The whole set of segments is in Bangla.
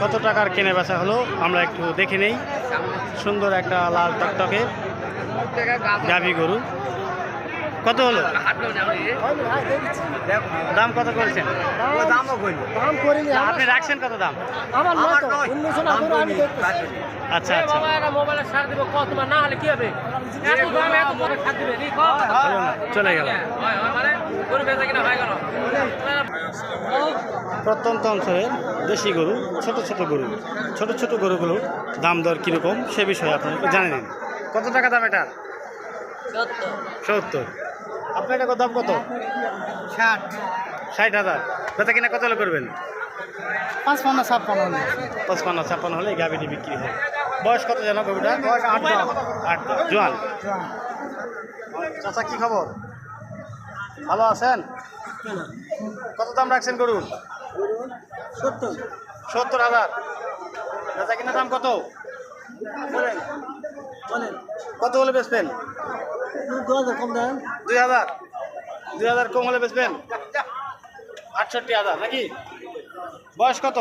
কত টাকার কেনে বেচা হলো? আমরা একটু দেখে নেই। সুন্দর একটা লাল টকটকে গাভী গরু। কত হলো? দাম কত করেছেন? আমার আপনি রাখছেন কত দাম? আচ্ছা আচ্ছা। মোবাইলে সার দিব কত তোমার না হলে কি হবে? এত দামে এত পরে সার দিবে নি কম চলুন, চলে গেল। প্রত্যন্ত অঞ্চলের দেশি গরু ছোট ছোট গরু ছোট ছোট গরুগুলোর দাম দর কীরকম সে বিষয়ে আপনারা জানে নিন। কত টাকা দাম এটা সত্তর। আপনার এটা দাম কত? ষাট। ষাট হাজার। বেচা কিনা কত হলে করবেন? পাঁচপান্ন ছাপ্পান্ন। পঁচপান্ন ছাপ্পান্ন হলে এই গাভিটি বিক্রি হয়। বয়স কত জানো গরুটা বয়স আট। আট। জোয়ান। চাচা কি খবর? ভালো আছেন? কত দাম রাখছেন গরুর? সত্তর। সত্তর হাজার। বেচা কিনা দাম কত? বলেন। বলেন। কত হলে বেচবেন? দু হাজার কম দেন। দুই হাজার। দুই হাজার কম হলে বেচবেন? আটষট্টি হাজার নাকি? বয়স কত?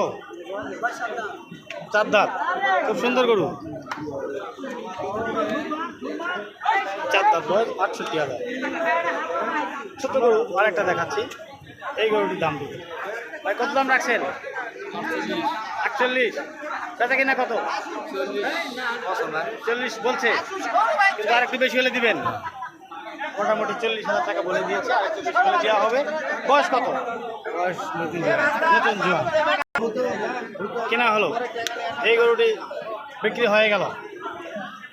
চার দাঁত। খুব সুন্দর গরু। চার দাঁত বয়স আটষট্টি হাজার। ছোট গরু আরেকটা দেখাচ্ছি। এই গরুটির দাম দিবে ভাই কত দাম রাখছেন? আটচল্লিশ। বেচা কিনা কত? চল্লিশ বলছে। কিন্তু আরেকটু বেশি হলে দিবেন। মোটামুটি চল্লিশ হাজার টাকা বলে দিয়েছে। আর একটু বেশি হলে দেওয়া হবে। বয়স কত? বয়স নতুন নতুন জোয়ান কেনা হলো? এই গরুটি বিক্রি হয়ে গেল।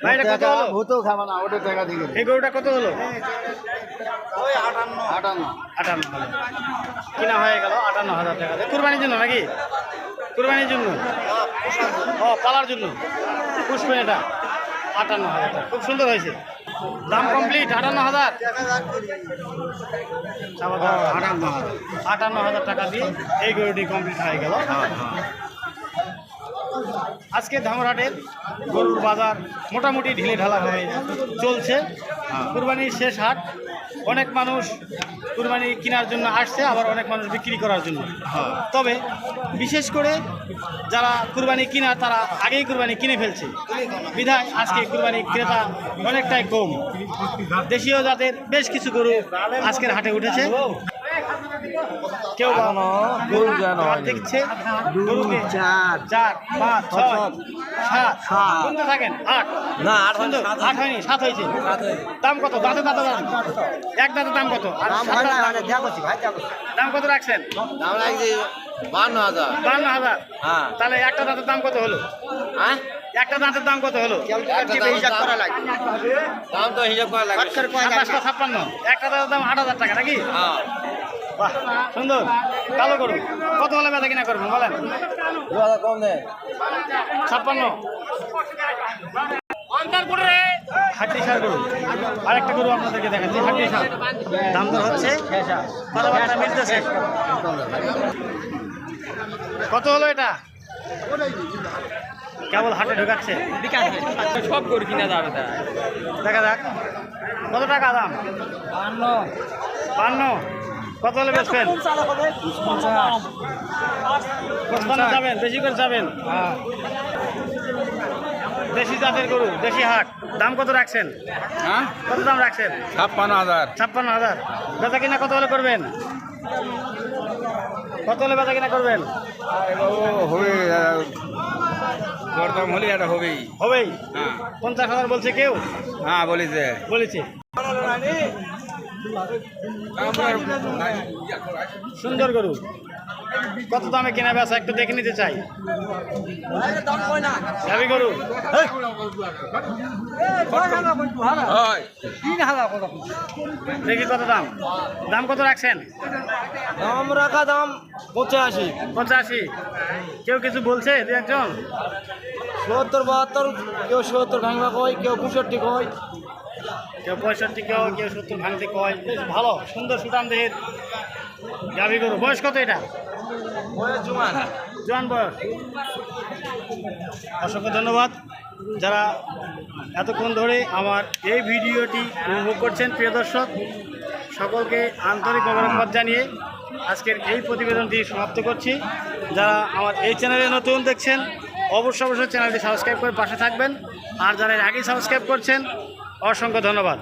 ভাই এটা কত হলো? ভূতেও খাবে না ওটা টাকা দিয়ে এই গরুটা কত হলো? আটান্ন। আটান্ন। হাজার কেনা হয়ে গেল আটান্ন হাজার টাকা। দিয়ে কুরবানির জন্য নাকি? কুরবানির জন্য? ও পালার জন্য। পুষ্পেন এটা। আটান্ন হাজার টাকা। খুব সুন্দর হয়েছে। দাম কমপ্লিট আটান্ন হাজার। আটান্ন হাজার। আটান্ন হাজার টাকা দিয়ে এই গরুটি কমপ্লিট হয়ে গেল। আজকে ধামরাটের গরুর বাজার মোটামুটি ঢিলে ঢালা হয়ে চলছে। কুরবানির শেষ হাট, অনেক মানুষ কুরবানি কেনার জন্য আসছে, আবার অনেক মানুষ বিক্রি করার জন্য। তবে বিশেষ করে যারা কুরবানি কিনা, তারা আগেই কুরবানি কিনে ফেলছে। বিধায় আজকে কুরবানি ক্রেতা অনেকটাই কম। দেশীয় জাতের বেশ কিছু গরু আজকের হাটে উঠেছে। কেউ গরু দেখছে গরুকে চার চার পাঁচ ছয় সাত। সাত। থাকেন আট। না আট সুন্দর আট হয়নি সাত হয়েছে। দাম কত? দাঁতে দাঁতে দাম এক দাঁতে দাম কত? দাম কত রাখছেন? দাম লাগছে বান্ন হাজার। বান্ন হাজার? হ্যাঁ। তাহলে একটা দাঁতের দাম কত হলো? হ্যাঁ? একটা দাঁতের দাম কত হলো? হিসাব করা লাগে দাম তো হিসাব করা সাতাশটা ছাপ্পান্ন। একটা দাঁতের দাম আট হাজার টাকা নাকি? হ্যাঁ। বাহ সুন্দর। কালো করুন কত হলে বেচা কিনা করবেন বলেন? দু হাজার কম ছাপ্পান্ন। সার গরু। আরেকটা গরু আপনাদেরকে দেখাচ্ছি হাড্ডি সার দাম দর হচ্ছে? কথাবার্তা মিলতেছে? কত হলো এটা? কেবল হাটে ঢোকাচ্ছে? সব গরু কিনা যাবে দেখা যাক। কত টাকা দাম? বান্ন। কত হলে বেচবেন পঞ্চান্ন যাবেন বেশি করে যাবেন। দেশি জাতের গরু দেশি হাট। দাম কত রাখছেন? হ্যাঁ? কত দাম রাখছেন? ছাপ্পান্ন হাজার। ছাপ্পান্ন হাজার। বেচা কিনা কত হলে করবেন? কত হলে বেচা কিনা করবেন? হবে দরদাম হলে এটা হবেই। হবেই? হ্যাঁ। পঞ্চাশ হাজার বলছে কেউ? হ্যাঁ বলেছে। বলেছে। সুন্দর গরু। কত দামে কেনা বেচা একটু দেখে নিতে চাই। গাভী গরু। দেখি কত দাম। দাম কত রাখছেন? দাম রাখা দাম পঁচাশি। পঁচাশি। কেউ কিছু বলছে দু একজন? সত্তর বাহাত্তর কেউ সত্তর ভাঙবা কয় কেউ পঁয়ষট্টি কয়। কেউ পঁয়ষট্টি, কেউ কেউ সত্তর ভাঙতে কয়। ভালো, সুন্দর সুদাম দেহের গাভী গরু। বয়স কত এটা? জোয়ান বয়স। অসংখ্য ধন্যবাদ। যারা এতক্ষণ ধরে আমার এই ভিডিওটি উপভোগ করছেন, প্রিয় দর্শক, সকলকে আন্তরিক মোবারকবাদ জানিয়ে আজকের এই প্রতিবেদনটি সমাপ্ত করছি। যারা আমার এই চ্যানেলে নতুন দেখছেন, অবশ্যই অবশ্যই চ্যানেলটি সাবস্ক্রাইব করে পাশে থাকবেন। আর যারা আগেই সাবস্ক্রাইব করছেন অসংখ্য ধন্যবাদ।